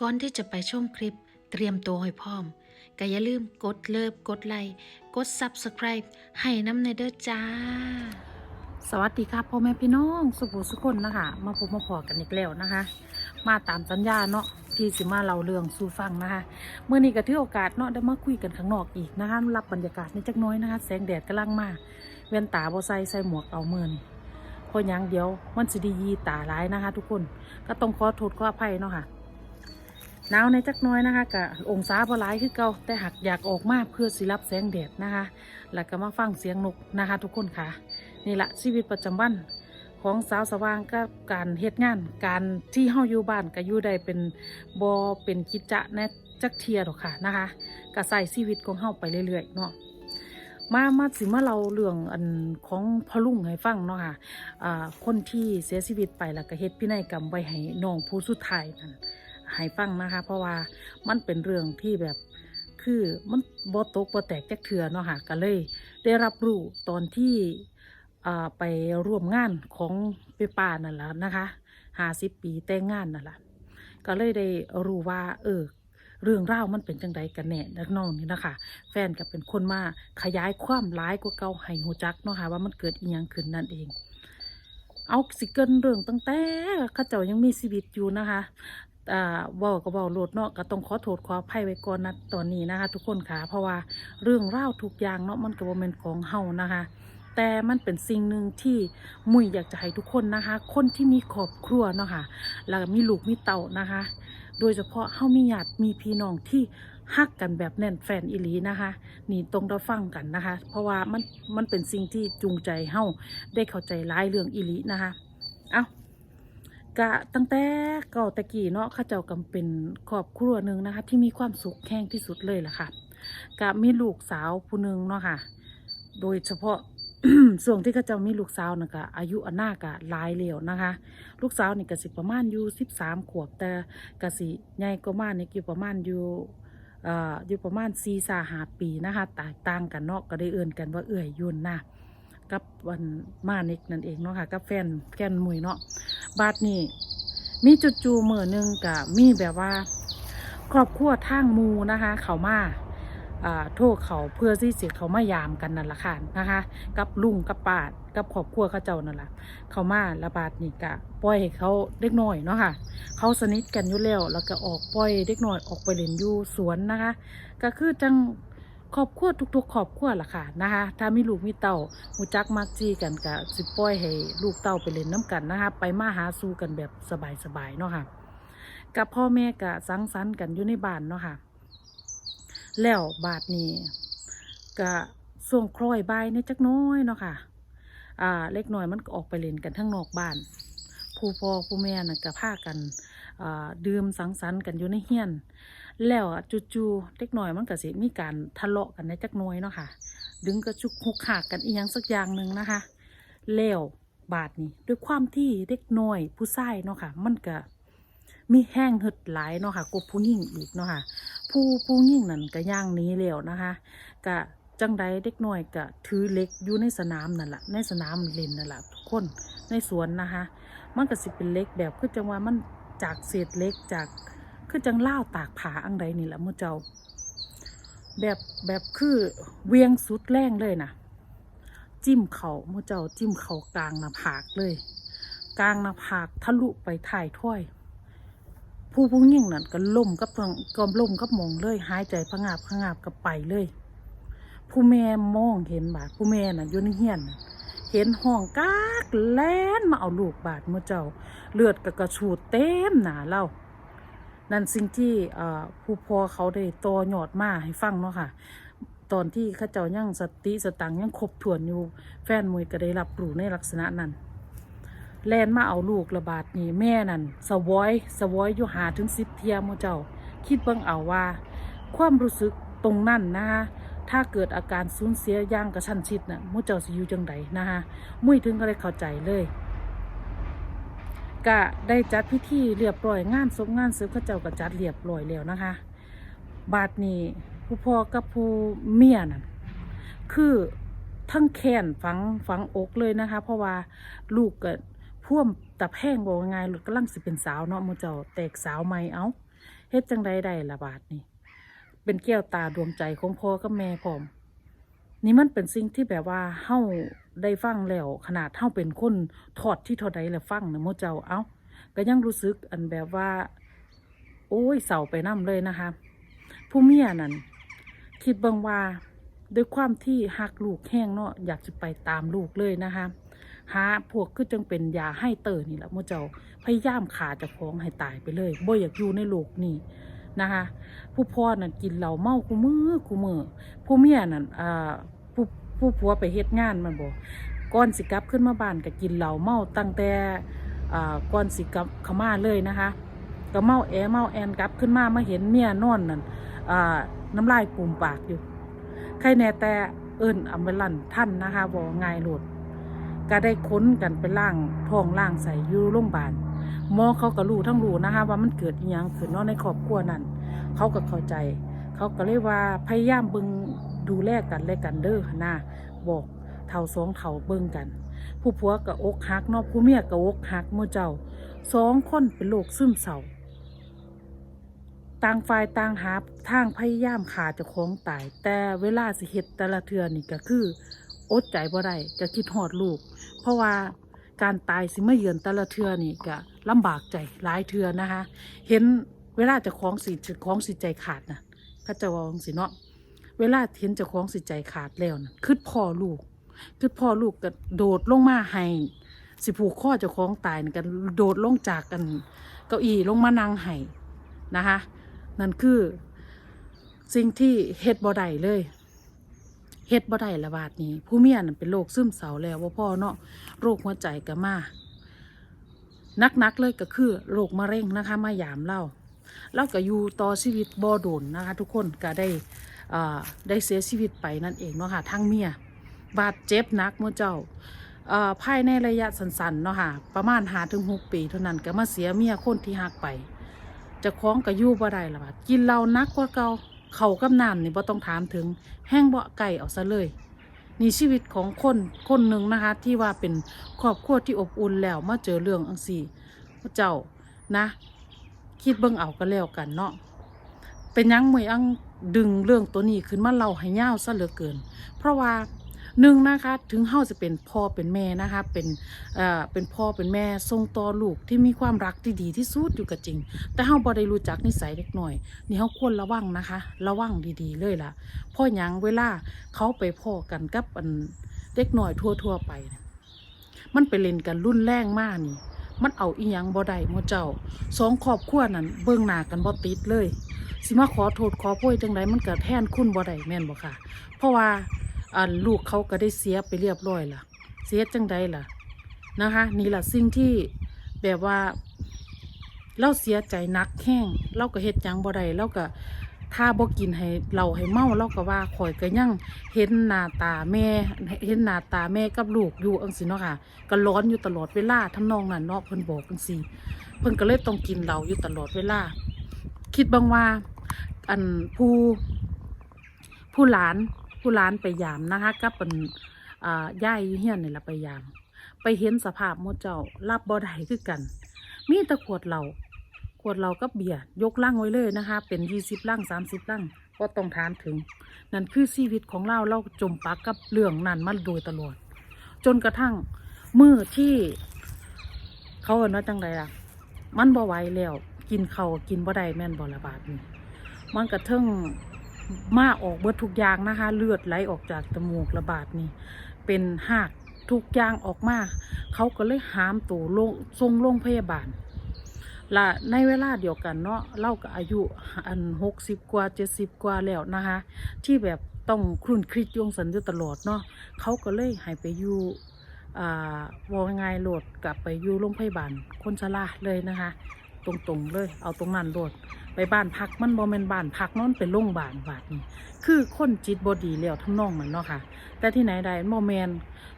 ก่อนที่จะไปชมคลิปเตรียมตัวให้พร้อมก็อย่าลืมกดเลิฟกดไลค์กด Subscribe ให้น้ำในเด้อจ้า สวัสดีค่ะพ่อแม่พี่น้องสุภูสุคนนะคะ มาพบมาพอกันอีกแล้วนะคะ มาตามสัญญาเนาะที่สิมาเราเรื่องสู่ฟังนะคะเมื่อนี้ก็ถือโอกาสเนาะได้มาคุยกันข้างนอกอีกนะคะรับบรรยากาศในจักน้อยนะคะ แสงแดดกำลังมาเว้นตาบ่ใส่ใส่หมวกเอาเมือนพราะหยังเดียวมันสิดียีตาร้ายนะคะ ทุกคนก็ต้องขอโทษขออภัยเนาะค่ะ หนาวในจักน้อยนะคะกะองศาบ่หลายคือเก่าแต่หากอยากออกมาเพื่อสิรับแสงแดดนะคะ แล้วก็มาฟังเสียงนกนะคะ ทุกคนค่ะ นี่แหละชีวิตประจำวันของสาวสว่างก็การเฮ็ดงาน การที่เฮาอยู่บ้านก็อยู่ได้เป็นบ่เป็นกิจจะแน่จักเทียดอกค่ะนะคะก็ใส่ชีวิตของเฮาไปเรื่อยๆเนาะมามาสิมาเราเรื่องอันของพ่อลุงให้ฟังเนาะค่ะอ่าคนที่เสียชีวิตไปแล้วก็เฮ็ดพินัยกรรมไว้ให้น้องผู้สุดท้ายนั่น ให้ฟังนะคะ เพราะว่ามันเป็นเรื่องที่แบบคือมันบ่ตกบ่แตกจักเถื่อเนาะค่ะก็เลย ได้รับรู้ตอนที่ไปร่วมงานของเปป้านั่นแหละนะคะห้าสิบปีแต่งงานนั่นแหละก็เลยได้รู้ว่า เออ เรื่องราวมันเป็นจังใดกันแน่นักน้องนี่นะคะ แฟนก็เป็นคนมาขยายความร้ายกว่าเก่าให้หูจักเนาะค่ะว่ามันเกิดอีหยังขึ้นนั่นเอง เอาสิเกินเรื่องตั้งแต่ข้าเจ้ายังมีชีวิตอยู่นะคะ เว่าก็เว่าโลดเนาะก็ต้องขอโทษขออภัยไว้ก่อนนะตอนนี้นะคะ ทุกคนค่ะเพราะว่าเรื่องเล่าทุกอย่างเนาะมันก็บ่แม่นของเฮานะคะ แต่มันเป็นสิ่งหนึ่งที่มุ้ยอยากจะให้ทุกคนนะคะ คนที่มีครอบครัวเนาะค่ะแล้วก็มีลูกมีเต่านะคะ โดยเฉพาะเฮามีญาติมีพี่น้องที่ฮักกันแบบแน่นแฟนอิลีนะคะ นี่ตรงเราฟังกันนะคะ เพราะว่ามันมันเป็นสิ่งที่จูงใจเฮาได้เข้าใจหลายเรื่องอิลีนะคะ เอา กะตั้งแต่เก่าแตะกี้เนาะข้าเจ้ากำเป็นครอบครัวหนึ่งนะคะ ที่มีความสุขแห้งที่สุดเลยล่ะค่ะกะมีลูกสาวผู้หนึ่งเนาะค่ะ โดยเฉพาะส่วนที่ข้าเจ้ามีลูกสาวน่ะกะอายุอันนากะหลายแล้วนะคะ ลูกสาวนี่กะสิประมาณอยู่สิบสามขวบแต่กะสิใหญ่กว่ามานี่อยู่ประมาณอยู่อ่ออยู่ประมาณสี่สาหาปีนะคะแตกต่างกันเนาะก็ได้เอื่นกันว่าเอื่อยยุ่นนะกับวันมาน็กนั่นเองเนาะค่ะกับแฟนแฟนมุยเนาะ บาดนี้ มีจุดจูๆมือหนึ่งกับมีแบบว่า ครอบครัวทางมูนะคะ เขามาอ่าโทษเขาเพื่อที่สิเขามายามกันนั่นแหละค่ะนะคะ กับลุงกับป้ากับครอบครัวเขาเจ้านั่นแหละเขามาระบาดนี่กะปล่อยให้เขาเด็กน้อยเนาะค่ะ เขาสนิทกันอยู่แล้วแล้วก็ออกปล่อยเด็กน้อยออกไปเล่นอยู่สวนนะคะ ก็คือจัง ครอบครัวทุก ๆ ครอบครัวล่ะค่ะนะคะ ถ้ามีลูกมีเต่าหูจักมักจีกันก็สิปล่อยให้ลูกเต่าไปเล่นน้ำกันนะคะ ไปมาหาสู่กันแบบสบายๆเนาะค่ะ กับพ่อแม่ก็สังสรรค์กันอยู่ในบ้านเนาะค่ะ แล้วบาทนี้ก็ส่วงคล้อยบายในจักน้อยเนาะค่ะ อ่า เล็กน้อยมันก็ออกไปเล่นกันทั้งนอกบ้าน ผู้พ่อผู้แม่น่ะก็พากัน ดื่มสังสรรค์กันอยู่ในเฮียน แล้วจู่ๆเล็กหน้อยมันก็สิมีการทะเลาะกันในจักหน้อยเนาะค่ะ ดึงกระชุกหุกขากกันอีหยังสักอย่างหนึ่งนะคะแล้วบาทนี้ด้วยความที่เด็กน้อยผู้ชายเนาะค่ะ มันก็มีแห้งหึดหลายเนาะค่ะกว่าผู้หญิงอีกเนาะค่ะ ผู้ผู้หญิงนั่นก็ย่างนี้แล้วนะคะก็จังใดเด็กน้อยก็ถือเล็กอยู่ในสนามนั่นแหละในสนามเล่นนั่นแหละทุกคนในสวนนะคะ มันก็สิเป็นเล็กแบบคือจังว่ามัน จากเศษเล็กจากคือจังเล่าตากผาอังใดนี่แหละมื่เจ้า แบบแบบคือเวียงสุดแรงเลยนะจิ้มเขามื่เจ้าจิ้มเขากลางหน้าผากเลย กลางหน้าผากทะลุไปถ่ายถ้อยผู้ผู้ยิ่งนั่นก็ล่มกับทางก็ล่มกับมองเลย หายใจพะงาบพะงาบกับไปเลย ผู้แม่มองเห็นบาดผู้แม่น่ะยู่นเฮียนน่ะ เห็นห้องกากแล่นมาเอาลูกบาดเมื่อเจ้า เลือดก็กระชูดเต็มหนาเรานั่นสิ่งที่ผู้พ่อเขาได้ตอหยอดมาให้ฟังเนาะค่ะ ตอนที่ข้าเจ้ายังสติสตังยังครบถ้วนอยู่ แฟนมวยก็ได้รับรู้ในลักษณะนั้นแลนมาเอาลูกระบาดนี่แม่นั่นสวอยสวอยอยู่หาถึงสิบเทียโมเจ้า คิดเบิ่งเอาว่า ความรู้สึกตรงนั้นนะคะ ถ้าเกิดอาการสูญเสียย่างกระชั้นชิดน่ะโมเจ้าสิอยู่จังใดนะคะมุ้ยถึงก็เลยเข้าใจเลยก็ได้จัดพิธีเรียบร้อยงานศพงานซื้อข้าเจ้าก็จัดเรียบร้อยแล้วนะคะ บาดนี้ผู้พ่อกับผู้เมียนั่นคือทั้งแขนฝังฝังอกเลยนะคะ เพราะว่าลูกก็พ่วมตะแพงบอกง่ายๆลูกกำลังสิเป็นสาวเนาะโมเจ้าแตกสาวใหม่เอาเฮ็ดจังใดได้ละบาทนี่ เป็นแก้วตาดวงใจของพ่อกับแม่พร้อม นี่มันเป็นสิ่งที่แบบว่าเฮาได้ฟังแล้ว ขนาดเฮาเป็นคนทอดที่ท่าใดแล้วฟังนะโมเจ้าเอ้า ก็ยังรู้สึกอันแบบว่า โอ้ยเศร้าไปน้ำเลยนะคะ ผู้เมียนั่นคิดเบางว่าด้วยความที่หักลูกแห้งเนาะอยากจะไปตามลูกเลยนะคะหาพวกคือจังเป็นยาให้เตอนี่แหละโมเจ้าพยายามขาจะคล้องให้ตายไปเลยบ่อยากอยู่ในโลกนี้ นะคะผู้พ่อนั่นกินเหล้าเมาคู่มือคู่มือผู้เมียนั่นอ่าผู้ผู้ผัวไปเฮ็ดงานมันบ่ก่อนสิกลับขึ้นมาบ้านก็กินเหล้าเมาตั้งแต่อ่าก่อนสิกลับข้ามาเลยนะคะก็เมาแอเมาแอนกลับขึ้นมามาเห็นเมียนอนนั่นอ่าน้ำลายปูมปากอยู่ใครแน่แต่เอิ้นอำเบลันท่านนะคะบ่ง่ายโลดก็ได้ค้นกันไปล่างท้องล่างใส่ยู่โรงพยาบาล มองเขาก็รู้ทั้งรู้นะคะว่ามันเกิดอีหยังขึ้นเนาะในครอบครัวนั้นเขาก็เข้าใจ เขาก็เลยว่าพยายามเบิงดูแลกันและกันเด้อนะบอกเท่าสองเท่าเบิ่งกัน ผู้ผัวก็อกหักเนาะผู้เมียก็อกหักหมู่เจ้าสองคนเป็นโรคซึมเศร้าต่างฝ่ายต่างหาทางพยายามขาเจ้าของตาย แต่เวลาสิเฮ็ดแต่ละเทือนี่ก็คือ อดใจบ่ได้ก็คิดฮอดลูก เพราะว่า การตายสิมาเยือนแต่ละเทือนี่ก็ลำบากใจหลายเทือนะคะ เห็นเวลาจะคล้องสิจะคล้องสิใจขาดนะก็จะว่าจังสิเนาะเวลาเห็นจะคล้องสิใจขาดแล้วนะคือพ่อลูกคือพ่อลูกก็โดดลงมาให้สิผูกข้อเจ้าของตายกันโดดลงจากกัน เก้าอี้ลงมานั่งให้นะคะนั่นคือสิ่งที่เฮ็ดบ่ได้เลย เฮ็ดบ่ได้ละบาดนี้ ผู้เมียนั่นเป็นโรคซึมเศร้าแล้วว่าพ่อเนาะโรคหัวใจก็มานักๆเลยก็คือโรคมะเร็งนะคะ มายามเล่าเล่าก็อยู่ต่อชีวิตบ่โดนนะคะ ทุกคนก็ได้อ่าได้เสียชีวิตไปนั่นเองเนาะค่ะทั้งเมียบาดเจ็บนักเมื่อเจ้าเอ่อภายในระยะสั้นๆเนาะค่ะประมาณหาถึงหกปีเท่านั้นก็มาเสียเมียคนที่หักไปจะคล้องกับยู่บ่ได้ละบาดกินเหล้านักกว่าเก่า เขากับน้ำนี่บ่ต้องถามถึงแห้งเบาไก่เอาซะเลย นี่ชีวิตของคนคนหนึ่งนะคะ ที่ว่าเป็นครอบครัวที่อบอุ่นแล้วมาเจอเรื่องอังสีเจ้านะ คิดเบิ่งเอาก็แล้วกันเนาะเป็นยังมวยอังดึงเรื่องตัวนี้ขึ้นมาเล่าให้ย่าวซะเหลือเกิน เพราะว่า หนึ่งนะคะ ถึงเฮาจะเป็นพ่อเป็นแม่นะคะ เป็นเอ่อเป็นพ่อเป็นแม่ทรงต่อลูกที่มีความรักที่ดีที่สุดอยู่กับจริง แต่เฮาบ่ได้รู้จักนิสัยเด็กหน่อย นี่เฮาควรระวังนะคะ ระวังดีๆเลยล่ะพ่อหยังเวลาเขาไปพ่อกันกับอันเด็กหน่อยทั่วๆไป มันไปเล่นกันรุ่นแรงมากนี่มันเอาอีหยังบ่ได้หมเจ้าสองครอบครัวนั้นเบิ่งหน้ากันบ่ติดเลย สิมาขอโทษขอโพยจังไดมันเก็แทนคุณบ่ได้แม่นบ่ค่ะ เพราะว่า อันลูกเขาก็ได้เสียไปเรียบร้อยล่ะ เสียจังไดล่ะนะคะ นี่ล่ะสิ่งที่แบบว่า เราเสียใจนักแข้งเราก็เฮ็ดหยังบ่ได้เราก็ถ้าบ่กินให้เราให้เมาเราก็ว่าข่อยก็ยังเห็นหน้าตาแม่ เห็นหน้าตาแม่กับลูกอยู่อังสิเนาะค่ะก็ร้อนอยู่ตลอดเวลาทำนองนั้นเนาะเพิ่นบอกจังซี่เพิ่นก็เลยต้องกินเหล้าอยู่ตลอดเวลา คิดบางว่า อันผู้ผู้หลาน ผู้หลานไปยามนะคะกับเป็นอ่าย่ายอยู่เฮียนนี่แหละไปยาม ไปเห็นสภาพมดเจ้ารับบ่ได้คือกัน มีต่ขวดเหล้าขวดเหล้ากับเบียร์ยกล่างไว้เลยนะคะ เป็นยี่สิบล่างสามสิบล่างก็ต้องถามถึง นั่นคือชีวิตของเราเราจมปักกับเรื่องนั้นมาโดยตลอด จนกระทั่งมือที่เขาเอิ้นว่าจังไดล่ะ มันบ่ไหวแล้ว กินเขากินบ่ได้แม่นบ่ละบาดนี่มันกระเทิง มาออกเบิดทุกอย่างนะคะ เลือดไหลออกจากจมูกระบาดนี่ เป็นหากทุกอย่างออกมา เขาก็เลยหามตัวลงส่งโรงพยาบาลละในเวลาเดียวกันเนาะเล่ากับอายุอันหกสิบกว่าเจ็ดสิบกว่าแล้วนะคะ ที่แบบต้องครุ่นคิดยงสันอยู่ตลอดเนาะเขาก็เลยให้ไปอยู่วอง่ายๆโหลดกลับไปอยู่โรงพยาบาลคนชราเลยนะคะ ตรงๆเลย เอาตรงนั้นโหลด ไปบ้านพักมันบ่แม่นบ้านพักเนอนเป็นโรงพยาบาลบาดนี้คือคนจิตบดีแล้วทั้งน้องมันเนาะค่ะ แต่ที่ไหนใดบ่แมน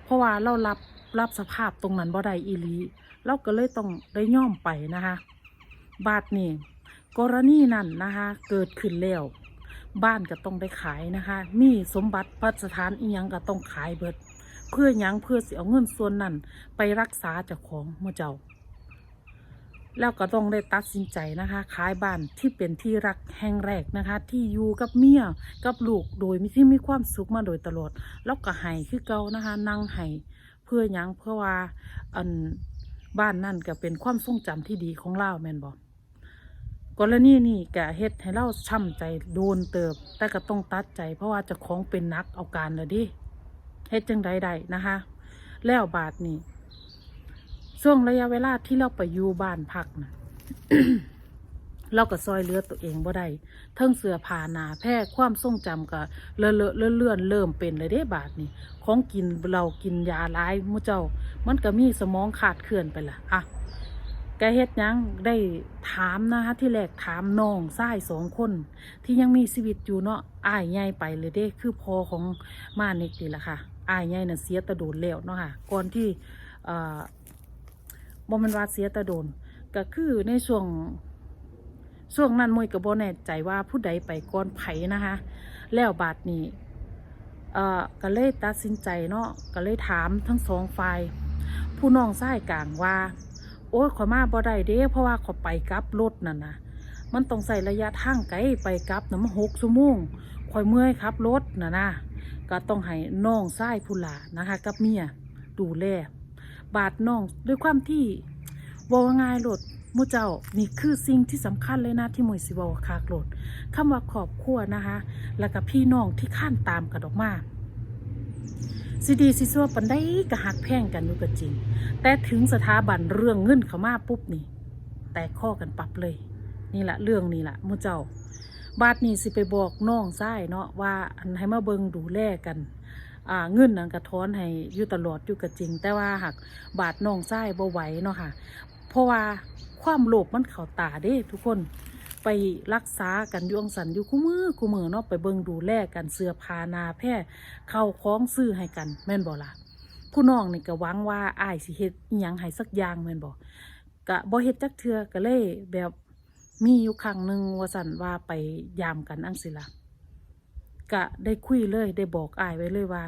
เพราะว่าเรารับรับสภาพตรงนั้นบ่ได้อีลีเราก็เลยต้องได้ย่อมไปนะคะ บาดนี้กรณีนั้นนะคะ เกิดขึ้นแล้วบ้านก็ต้องได้ขายนะคะ มีสมบัติพัสถานอียังก็ต้องขายเบิด เพื่อยังเพื่อเสิเอาเงินส่วนนั้นไปรักษาเจ้าของเมื่อเจ้า แล้วก็ต้องได้ตัดสินใจนะคะขายบ้านที่เป็นที่รักแห่งแรกนะคะ ที่อยู่กับเมียกับลูกโดยมีที่มีความสุขมาโดยตลอด แล้วก็ให้คือเก่านะคะนั่งให้เพื่อยังเพื่อว่าอันบ้านนั่นก็เป็นความทรงจำที่ดีของเราแมนบอกกรณีนี่ก็เฮ็ดให้เราช้ำใจโดนเติบ แต่ก็ต้องตัดใจ เพราะว่าจะของเป็นนักเอาการเลยดิเฮ็ดจังใดได้นะคะ แล้วบาทนี่ ช่วงระยะเวลาที่เราไปอยู่บ้านพักนะเราก็ซอยเลือตัวเองบ่ได้เทิงเสือผ่าหนาแพร่ความทรงจำก็เลอะเลอะเลื่อนเลื่อนเริ่มเป็นเลยเด้บาทนี่ของกินเรากินยาร้ายมูเจ้า มันก็มีสมองขาดเคลื่อนไปละอะแกเฮ็ดยังได้ถามนะคะที่แรกถามน้องชายสองคน ที่ยังมีชีวิตอยู่เนาะอ้ายใหญ่ไปเลยเด้ คือพอของมาเน็กนี่แหละค่ะอ้ายใหญ่น่ะเสียตะโดนแล้วเนาะค่ะก่อนที่เอ่อ บ่มันว่าเสียตะโดน ก็คือในช่วงช่วงนั้นมวยกับบ่แน่ใจว่าผู้ใดไปก่อนไผนะคะ แล้วบาดนี้เอ่อก็เลยตัดสินใจเนาะก็เลยถามทั้งสองฝ่ายผู้น้องชายกลางว่า โอ้ยขอมาบ่ได้เด้เพราะว่าขอไปกลับรถนั่นนะมันต้องใส่ระยะทางไกลไปกลับนะมันหกชั่วโมงขอยเมื่อยครับรถนะนะก็ต้องให้น้องชายผู้หลานะคะ กับเมียดูแล บาดน้องด้วยความที่ว่าง่ายโหลดมูเจ้านี่คือสิ่งที่สำคัญเลยนะที่มวยสิเวาคากโหลดคำว่าครอบครัวนะคะ แล้วก็พี่น้องที่ข้านตามกันออกมาสิดีสิซัวปันได้กะหักแพงกันอยู่ก็จริง แต่ถึงสถาบันเรื่องเงินเขามาปุ๊บนี่ แตกข้อกันปรับเลย นี่แหละเรื่องนี่แหละมูเจ้าบาดนี้สิไปบอกน้องซ้เนาะว่าอันให้มาเบิงดูแลกัน อ่าเงินนั่นกระท้อนให้อยู่ตลอดอยู่กับจริง แต่ว่าหักบาดน้องไส้บ่ไหวเนาะค่ะ เพราะว่าความโลภมันเข้าตาเด้ทุกคนไปรักษากันอยวงสันอยู่คู่มือคู่มือเนาะไปเบิ่งดูแลกันเสื้อผ้านาแพร่เข้าคล้องซื้อให้กันแม่นบ่ล่ะผู้น้องนี่ก็หวังว่าอ้ายสิเฮ็ดอิหยังให้สักอย่างแม่นบ่ก็บ่เฮ็ดจักเทื่อก็เลยแบบมีอยู่ครั้งหนึ่งว่าสันว่าไปยามกันอังสิล่ะ ก็ได้คุยเลย ได้บอกอายไว้เลยว่า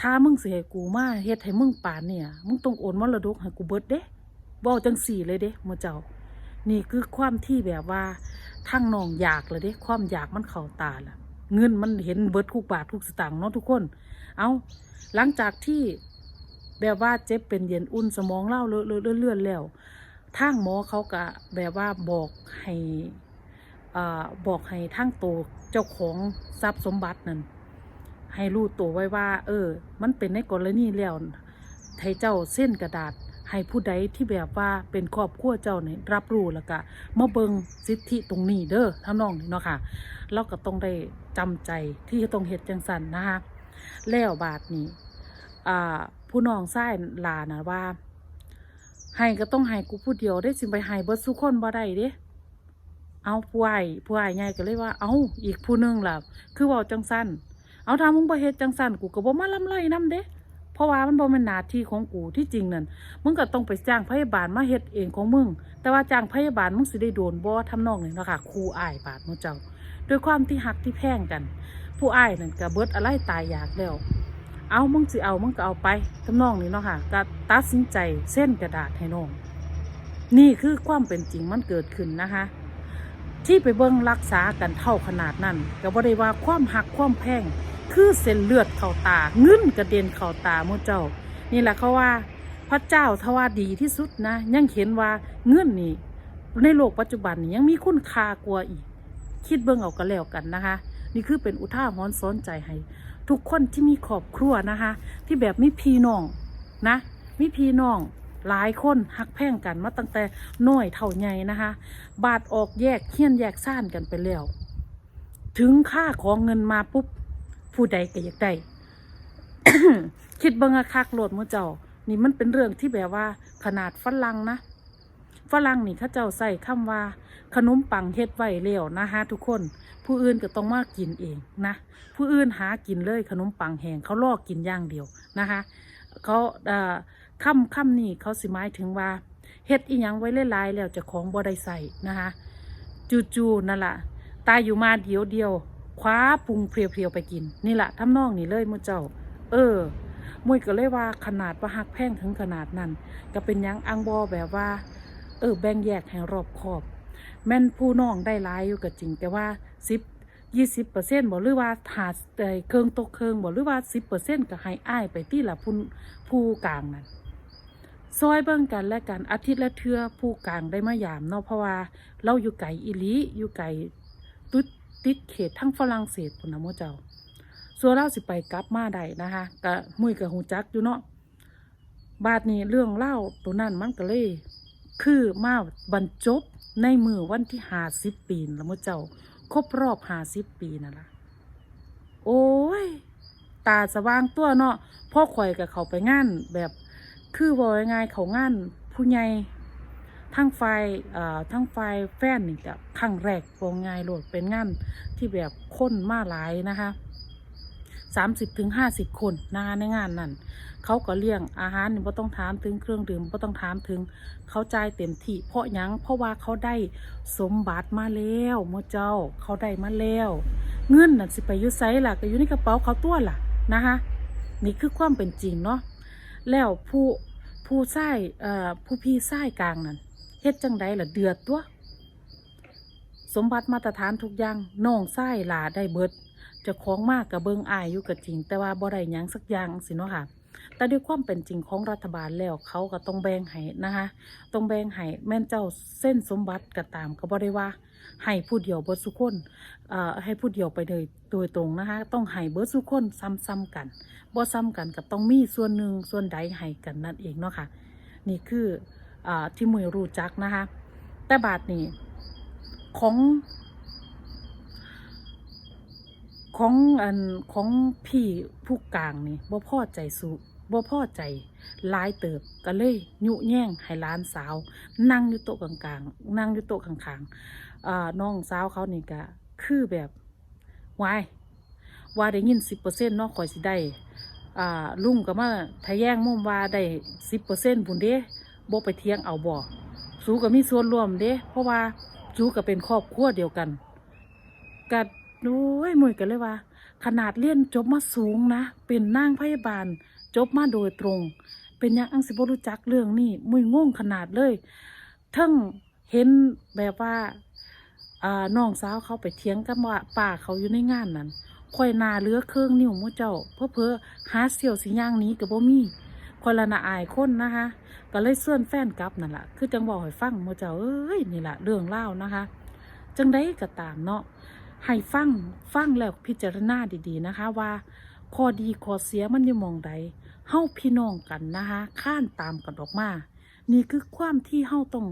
ถ้ามึงเสิให้กูมาเฮ็ดให้มึงป่านเนี่ย มึงต้องโอนมรดกให้กูเบิดเด้บอกจังสี่เลยเด้มื่อเจ้า นี่คือความที่แบบว่าทั้งนองอยากเลยเด้ความอยากมันเข้าตาละเงินมันเห็นเบิดทุกบาททุกสตางค์เนาะทุกคน เอาหลังจากที่แบบว่าเจ็บเป็นเย็นอุ่นสมองเล่าเลื่อนเลื่อนแล้วทางหมอเขาก็แบบว่าบอกให้ บอกให้ทั้งตัวเจ้าของทรัพย์สมบัตินั่นให้รู้ตัวไว้ว่า เออ มันเป็นในกรณีแล้วให้เจ้าเส้นกระดาษให้ผู้ใดที่แบบว่าเป็นครอบครัวเจ้าเนี่ยรับรู้แล้วก็มาเบิงสิทธิตรงนี้เด้อท่าน้องนี่เนาะค่ะเราก็ต้องได้จำใจที่จะต้องเฮ็ดจังสันนะคะแล้วบาทนี้ผู้น้องไส้ลานะว่าให้ก็ต้องให้กูผู้เดียวได้สิไปให้เบิดสุคนบ่ได้เด้ เอาผู้ใหญ่ผู้ใหญ่ใหญ่ก็เลยว่า เอาอีกผู้หนึงล่ะ คือเว่าจังสั้นเอาทามึงบ่เฮ็ดจังสั้นกูก็บ่มาลำไรนํเด้เพราะว่ามันบ่แม่นหน้าที่ของกูที่จริงนั่นมึงก็ต้องไปจ้างพยาบาลมาเฮ็ดเองของมึง แต่ว่าจ้างพยาบาลมึงสิได้โดนบ่ทำนองนี้เนาะค่ะครูอ้ายบาดมื้อเจ้าด้วยความที่หักที่แพงกัน ผู้อ้ายนั่นก็เบิดอะไรตายอยากแล้วเอามึงสิเอามึงก็เอาไปทำนองนี้เนาะค่ะก็ตัดสินใจเส้นกระดาษให้น้องนี่คือความเป็นจริงมันเกิดขึ้นนะคะ ที่ไปเบิ่งรักษากันเท่าขนาดนั้นก็บ่ได้ว่าความหักความแพงคือเส้นเลือดเข้าตาเงินกระเด็นเข้าตามู่เจ้า นี่แหละเขาว่า พระเจ้าทว่าดีที่สุดนะ ยังเห็นว่าเงินนี่ในโลกปัจจุบันนี่ยังมีคุณค่ากว่าอีก คิดเบิ่งเอาก็แล้วกันนะคะ นี่คือเป็นอุทาหรณ์สอนใจให้ ทุกคนที่มีครอบครัวนะคะ ที่แบบมีพี่น้องนะมีพี่น้อง หลายคนหักแพ่งกันมาตั้งแต่น้อยเท่าใหญ่นะคะ บาดออกแยกเฮี้ยนแยกซ่านกันไปแล้ว ถึงค่าของเงินมาปุ๊บ ผู้ใดก็อยากได้คิดเบิ่งคักโหลดมือเจ้า นี่มันเป็นเรื่องที่แบบว่าขนาดฝรั่งนะฝรั่งนี่เขาเจ้าใส่คำว่าขนมปังเฮ็ดไว้แล้วนะคะทุกคน ผู้อื่นก็ต้องมากินเองนะ ผู้อื่นหากินเลยขนมปังแห้งเขาลอกกินอย่างเดียวนะคะ เขาเอ่อ คำคำนี่เขาสิหมายถึงว่าเฮ็ดอีหยังไว้หลายๆแล้วจะของบ่ได้ใส่นะคะ จู่ๆนั่นล่ะ ตายอยู่มาเดียวเดียวคว้าปรุงเพียวๆไปกิน นี่แหละทำนองนี่เลยมุเจ้า เออมุยก็เลยว่าขนาดว่าหักแพงถึงขนาดนั้น ก็เป็นยังอังบอแบบว่า เออ แบ่งแยกให้รอบคอบ แม่นผู้น้องได้หลายอยู่ก็จริง แต่ว่าสิบยี่สิบเปอร์เซ็นต์บ่หรือว่าหาเอ่อเครื่องตกเครื่องบ่หรือว่าสิบเปอร์เซ็นต์ก็ให้อ้ายไปที่ละผู้ผู้กลางนั่น ซอยเบิ่งกันและกันอาทิตย์ละเทื่อผู้กลางได้มายามเนาะเพราะว่าเราอยู่ไกลอีหลีอยู่ไกลตุดติดเขตทั้งฝรั่งเศสพุ่นนะโมเจ้าส่วนเราสิไปกลับมาได้นะคะก็มุ้ยกับหูจักอยู่เนาะบาดนี้เรื่องเล่าตัวนั้นมันก็เลย คือมาบรรจบในมือวันที่หาสิบปีล้วมื่อเจ้า ครบรอบหาสิบปีนั่นละโอ้ย ตาสว่างตัวเนาะพ่อข่อยกับเขาไปงานแบบ คือว่ายังไงเขางานผู้ใหญ่ทั้งไฟเอ่อทั้งไฟแฟนนี่จะครั้งแรกวงง่ายโหลดเป็นงานที่แบบคนมาหลายนะคะสามสิบถึงห้าสิบคนนะคะในงานนั่นเขาก็เลี้ยงอาหารนี่ไ่ต้องถามถึงเครื่องดื่มไ่ต้องถามถึงเขาจ่ายเต็มที่เพราะยังเพราะว่าเขาได้สมบัติมาแล้วโมเจ้าเขาได้มาแล้วเงินน่ะสิไปอยุไซล่ะก็อยู่ในกระเป๋าเขาตัวล่ะนะคะนี่คือความเป็นจริงเนาะ แล้วผู้ผู้ไส้เอ่อผู้พี่ไส้กลางนั่นเฮ็ดจังไดล่ะเดือดตัว สมบัติมาตรฐานทุกอย่างน้องไส้หลาได้เบิดจะคล้องมากกับเบิงอายอยู่กับจริง แต่ว่าบ่ได้หยังสักอย่างสิเนาะค่ะ แต่ด้วยความเป็นจริงของรัฐบาลแล้วเขาก็ต้องแบ่งให้นะคะต้องแบ่งให้แม่นเจ้าเส้นสมบัติก็ตามก็บ่ได้ว่าให้ผู้เดียวเบิดสุคนเอ่อให้ผู้เดียวไปเลยโดยตรงนะคะต้องให้เบิดสุคนซ้ำๆกันบ่ซ้ำกันก็ต้องมีส่วนหนึ่งส่วนใดให้กันนั่นเองเนาะค่ะนี่คืออที่มวยรู้จักนะคะแต่บาทนี้ของ ของอันของพี่ผู้กลางนี่บ่พอใจสุบ่พอใจหลายเติบก็เลยยุแย่งให้หลานสาว นั่งอยู่โต๊ะกลางๆนั่งอยู่โต๊ะข้างๆอ่าน้องสาวเขานี่ก็คือแบบวายว่าได้ยินสิบเปอร์เซ็นต์นาะข่อยสิได้อ่าลุงก็มาทะแย้งมุมว่าได้สิบเปอร์เซ็นต์บุนเด้บ่ไปเทียงเอาบ่สูก็มีส่วนร่วมเด้เพราะว่าสูก็เป็นครอบครัวเดียวกันกัด โอ้ยมวยกันเลยว่า ขนาดเรียนจบมาสูงนะ เป็นนางพยาบาล จบมาโดยตรง เป็นยังอังสิบรู้จักเรื่องนี้มุยงงขนาดเลย ทั้งเห็นแบบว่าอ่าน้องสาวเขาไปเถียงกับว่าป้าเขาอยู่ในงานนั้นคอยนาเลือเครื่องนิ้วมูเจ้า เพื่อเพื่อหาเสี่ยวสิย่างนี้กับบ่มีค่อยละนาอายคนนะคะ ก็เลยเสื่อนแฟนกลับนั่นแหละคือจังบอกให้ฟังมูเจ้าเอ้ยนี่แหละเรื่องเล่านะคะ จังได้ก็ตามเนาะ ให้ฟังฟังแล้วพิจารณาดีๆนะคะว่าข้อดีข้อเสียมันอยู่มองใดเฮาพี่น้องกันนะคะข้านตามกันออกมา นี่คือความที่เฮาต้อง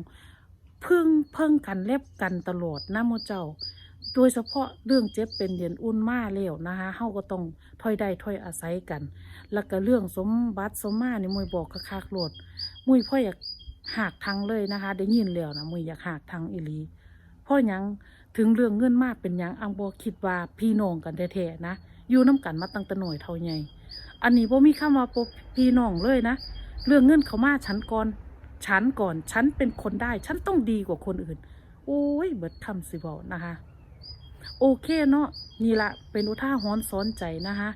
พึ่งเพิ่งกันเล็บกันตลอดนะโมเจ้า โดยเฉพาะเรื่องเจ็บเป็นเดือนอุ่นมาแล้วนะคะเฮาก็ต้องถอยได้ถอยอาศัยกัน แล้วก็เรื่องสมบัติสมมานี่มวยบอกคักๆโลดมุยพ่ออยากหากทางเลยนะคะ ได้ยินแล้วนะมุยอยากหากทางอีหลีเพราะยัง ถึงเรื่องเงินมากเป็นยังอังบอคิดว่าพี่น้องกันแท้ๆนะอยู่น้กันมาตั้งแต่หน่อยเท่าใหญ่อันนี้บ่มีคำว่าปพี่น้องเลยนะเรื่องเงินเขามาฉันก่อนฉันก่อนฉันเป็นคนได้ ฉันต้องดีกว่าคนอื่น โอ้ยเบิดคำสิบอกนะคะ โอเคเนาะนี่ละเป็นอุท่าหรณ์สอนใจนะคะ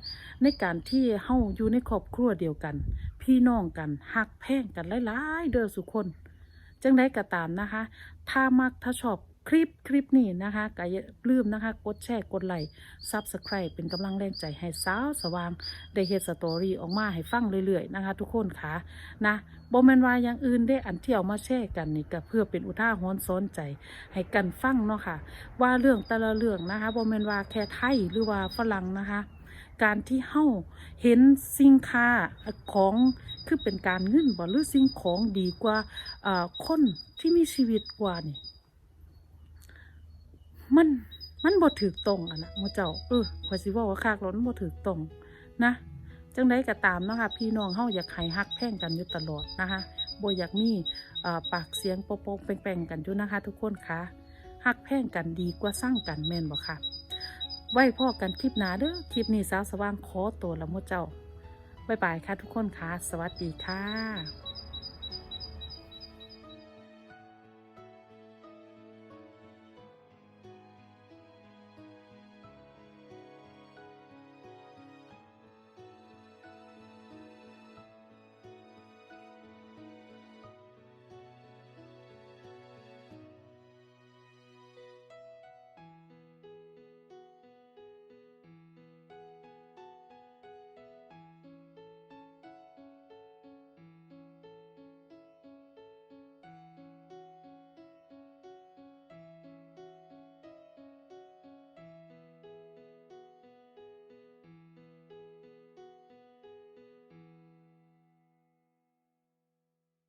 ในการที่เฮาอยู่ในครอบครัวเดียวกัน พี่น้องกันหักแพงกันหลายๆเด้อสุคนจังได้ก็ตามนะคะ ถ้ามักถ้าชอบ คลิปคลิปนี้นะคะก็อย่าลืมนะคะ กดแชร์กดไลค์ซับสไคร b เป็นกำลังแรงใจให้สาวสว่าง ได้เฮ็ดสตอรี่ออกมาให้ฟังเรื่อยๆนะคะ ทุกคนค่ะนะบ่แมนว่าอย่างอื่นได้อันที่เอามาแชร์กันนี่ก็เพื่อเป็นอุทาหรณ์สอนใจ ให้กันฟังเนาะค่ะ ว่าเรื่องแต่ละเรื่องนะคะบ่แมนวาแค่ไทยหรือว่าฝรั่งนะคะ การที่เฮาเห็นสิ่งค่าของคือเป็นการเงินบ่หรือสิ่งของดีกว่าอ่อคนที่มีชีวิตกว่านี่ มันมันบ่ถูกตรงอะนะโมเจ้าเออขอยสิว่าว่าคากรถมันบ่ถูกตรงนะจังไดก็ตามเนาะค่ะพี่น้องเฮาอยากให้ฮักแพ่งกันอยู่ตลอดนะคะบ่อยากมีปากเสียงโป๊กๆแป้งๆกันอยู่นะคะ ทุกคนค่ะฮักแพ่งกันดีกว่าสร้างกันแม่นบ่ค่ะ ไว้พ่อกันคลิปหน้าเด้อคลิปนี้สาวสว่างขอตัวละโมเจ้าบ๊ายบายค่ะทุกคนค่ะ สวัสดีค่ะ